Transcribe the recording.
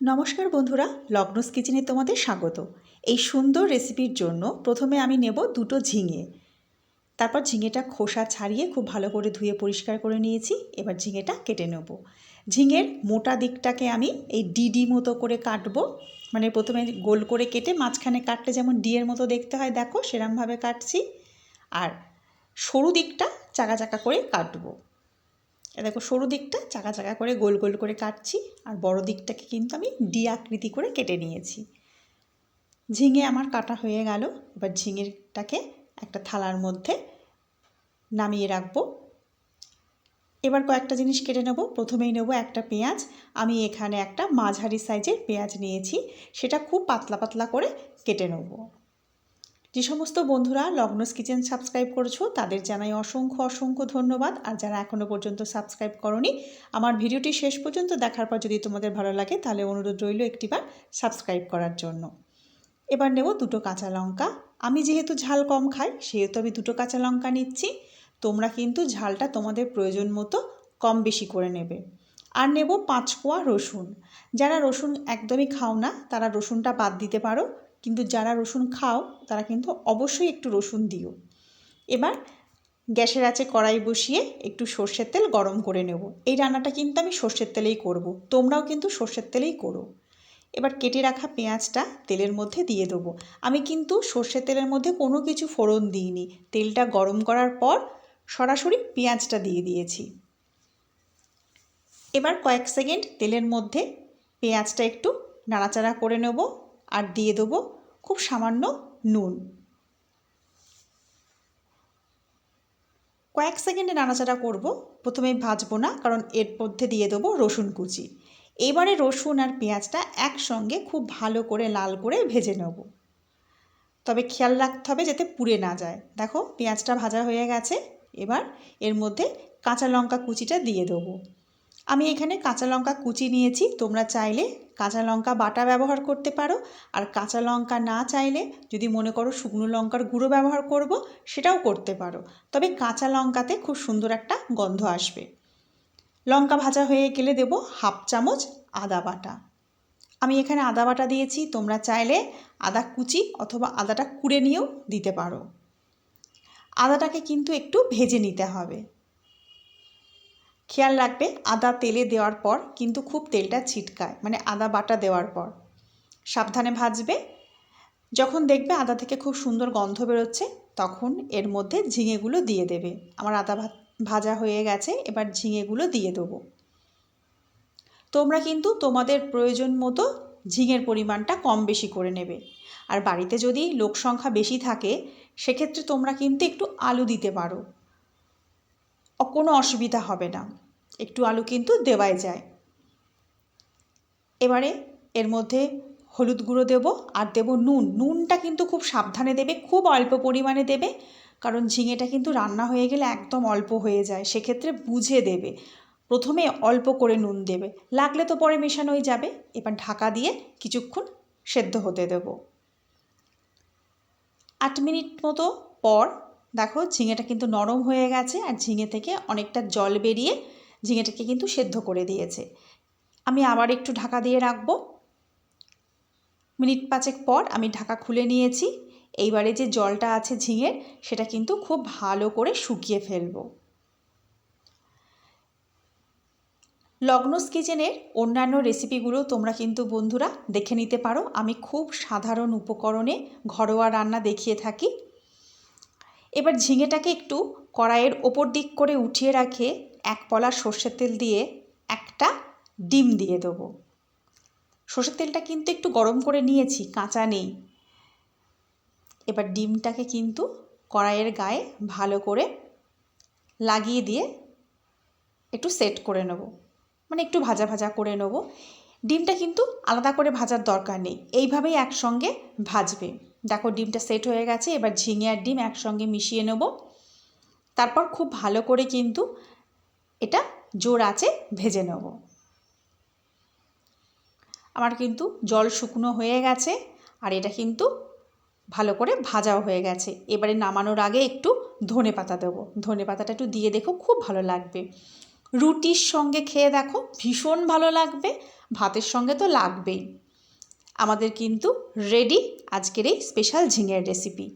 নমস্কার বন্ধুরা, লগ্নস কিচেনে তোমাদের স্বাগত। এই সুন্দর রেসিপির জন্য প্রথমে আমি নেব দুটো ঝিঙে। তারপর ঝিঙেটা খোসা ছাড়িয়ে খুব ভালো করে ধুয়ে পরিষ্কার করে নিয়েছি, এবার ঝিঙেটা কেটে নেব। ঝিঙের মোটা দিকটাকে আমি এই ডিডি মতো করে কাটবো মানে প্রথমে গোল করে কেটে মাঝখানে কাটলে যেমন ডিয়ের মতো দেখতে হয়, দেখো সেরমভাবে কাটছি। আর সরু দিকটা চাকা চাকা করে কাটবো। দেখো সরু দিকটা চাকা চাকা করে গোল গোল করে কাটছি, আর বড় দিকটাকে কিন্তু আমি ডি আকৃতি করে কেটে নিয়েছি। ঝিঙে আমার কাটা হয়ে গেল, এবার ঝিঙেটাকে একটা থালার মধ্যে নামিয়ে রাখব। এবার কয়েকটা জিনিস কেটে নেব, প্রথমেই নেব একটা পেঁয়াজ। আমি এখানে একটা মাঝারি সাইজের পেঁয়াজ নিয়েছি, সেটা খুব পাতলা পাতলা করে কেটে নেব। যে সমস্ত বন্ধুরা লগ্নস কিচেন সাবস্ক্রাইব করেছ, তাদের জানাই অসংখ্য অসংখ্য ধন্যবাদ। আর যারা এখনও পর্যন্ত সাবস্ক্রাইব করনি, আমার ভিডিওটি শেষ পর্যন্ত দেখার পর যদি তোমাদের ভালো লাগে, তাহলে অনুরোধ রইল একটিবার সাবস্ক্রাইব করার জন্য। এবার নেব দুটো কাঁচা লঙ্কা। আমি যেহেতু ঝাল কম খাই, সেহেতু আমি দুটো কাঁচা লঙ্কা নিচ্ছি। তোমরা কিন্তু ঝালটা তোমাদের প্রয়োজন মতো কম বেশি করে নেবে। আর নেব পাঁচ কোয়া রসুন। যারা রসুন একদমই খাও না, তারা রসুনটা বাদ দিতে পারো। কিন্তু যারা রসুন খাও, তারা কিন্তু অবশ্যই একটু রসুন দিও। এবার গ্যাসের আছে কড়াই বসিয়ে একটু সর্ষের তেল গরম করে নেব। এই রান্নাটা কিন্তু আমি সর্ষের তেলেই করব। তোমরাও কিন্তু সর্ষের তেলেই করো। এবার কেটে রাখা পেঁয়াজটা তেলের মধ্যে দিয়ে দেবো। আমি কিন্তু সর্ষের তেলের মধ্যে কোনো কিছু ফোড়ন দিইনি। তেলটা গরম করার পর সরাসরি পেঁয়াজটা দিয়ে দিয়েছি। এবার কয়েক সেকেন্ড তেলের মধ্যে পেঁয়াজটা একটু নাড়াচাড়া করে নেব। আর দিয়ে দেবো খুব সামান্য নুন। কয়েক সেকেন্ডে নাড়াচাড়া করব। প্রথমে ভাজবো না, কারণ এর মধ্যে দিয়ে দেবো রসুন কুচি। এবারে রসুন আর পেঁয়াজটা একসঙ্গে খুব ভালো করে লাল করে ভেজে নেব। তবে খেয়াল রাখতে হবে যাতে পুড়ে না যায়। দেখো, পেঁয়াজটা ভাজা হয়ে গেছে। এবার এর মধ্যে কাঁচা লঙ্কা কুচিটা দিয়ে দেবো। আমি এখানে কাঁচা লঙ্কা কুচি নিয়েছি। তোমরা চাইলে কাঁচা লঙ্কা বাটা ব্যবহার করতে পারো। আর কাঁচা লঙ্কা না চাইলে যদি মনে করো শুকনো লঙ্কার গুঁড়ো ব্যবহার করব, সেটাও করতে পারো। তবে কাঁচা লঙ্কাতে খুব সুন্দর একটা গন্ধ আসবে। লঙ্কা ভাজা হয়ে গেলে দেব হাফ চামচ আদা বাটা। আমি এখানে আদা বাটা দিয়েছি। তোমরা চাইলে আদা কুচি অথবা আদাটা কুড়ে নিয়েও দিতে পারো। আদাটাকে কিন্তু একটু ভেজে নিতে হবে। খেয়াল রাখবে আদা তেলে দেওয়ার পর কিন্তু খুব তেলটা ছিটকায় মানে আদা বাটা দেওয়ার পর। সাবধানে ভাজবে। যখন দেখবে আদা থেকে খুব সুন্দর গন্ধ বেরোচ্ছে, তখন এর মধ্যে ঝিঙেগুলো দিয়ে দেবে। আমার আদা ভাজা হয়ে গেছে, এবার ঝিঙেগুলো দিয়ে দেবো। তোমরা কিন্তু তোমাদের প্রয়োজন মতো ঝিঙের পরিমাণটা কম বেশি করে নেবে। আর বাড়িতে যদি লোক সংখ্যা বেশি থাকে, সেক্ষেত্রে তোমরা কিন্তু একটু আলু দিতে পারো। কোনো অসুবিধা হবে না। একটু আলু কিন্তু দেওয়াই যায়। এবারে এর মধ্যে হলুদ গুঁড়ো দেব আর দেব নুন। নুনটা কিন্তু খুব সাবধানে দেবে, খুব অল্প পরিমাণে দেবে, কারণ ঝিঙেটা কিন্তু রান্না হয়ে গেলে একদম অল্প হয়ে যায়, সেক্ষেত্রে বুঝে দেবে। প্রথমে অল্প করে নুন দেবে, লাগলে তো পরে মেশানোই যাবে। এবার ঢাকা দিয়ে কিছুক্ষণ সেদ্ধ হতে দেব। আট মিনিট মতো পর দেখো ঝিঙেটা কিন্তু নরম হয়ে গেছে আর ঝিঙে থেকে অনেকটা জল বেরিয়ে ঝিঙেটাকে কিন্তু সেদ্ধ করে দিয়েছে। আমি আবার একটু ঢাকা দিয়ে রাখব। মিনিট পাঁচেক পর আমি ঢাকা খুলে নিয়েছি। এইবারে যে জলটা আছে ঝিঙের, সেটা কিন্তু খুব ভালো করে শুকিয়ে ফেলব। লগ্নস কিচেনের অন্যান্য রেসিপিগুলো তোমরা কিন্তু বন্ধুরা দেখে নিতে পারো। আমি খুব সাধারণ উপকরণে ঘরোয়া রান্না দেখিয়ে থাকি। এবার ঝিঙেটাকে একটু কড়াইয়ের ওপর দিক করে উঠিয়ে রাখে এক পলা সর্ষের তেল দিয়ে একটা ডিম দিয়ে দেবো। সর্ষের তেলটা কিন্তু একটু গরম করে নিয়েছি, কাঁচা নেই। এবার ডিমটাকে কিন্তু কড়াইয়ের গায়ে ভালো করে লাগিয়ে দিয়ে একটু সেট করে নেব। মানে একটু ভাজা ভাজা করে নেব। ডিমটা কিন্তু আলাদা করে ভাজার দরকার নেই, এইভাবেই একসঙ্গে ভাজবে। দেখো ডিমটা সেট হয়ে গেছে, এবার ঝিঙে আর ডিম একসঙ্গে মিশিয়ে নেব। তারপর খুব ভালো করে কিন্তু এটা জোর আছে ভেজে নেব। আমার কিন্তু জল শুকনো হয়ে গেছে আর এটা কিন্তু ভালো করে ভাজাও হয়ে গেছে। এবারে নামানোর আগে একটু ধনে পাতা দেবো। ধনে পাতাটা একটু দিয়ে দেখো খুব ভালো লাগবে। রুটির সঙ্গে খেয়ে দেখো ভীষণ ভালো লাগবে, ভাতের সঙ্গে তো লাগবেই। আমাদের কিন্তু রেডি আজকের এই স্পেশাল ঝিঙের রেসিপি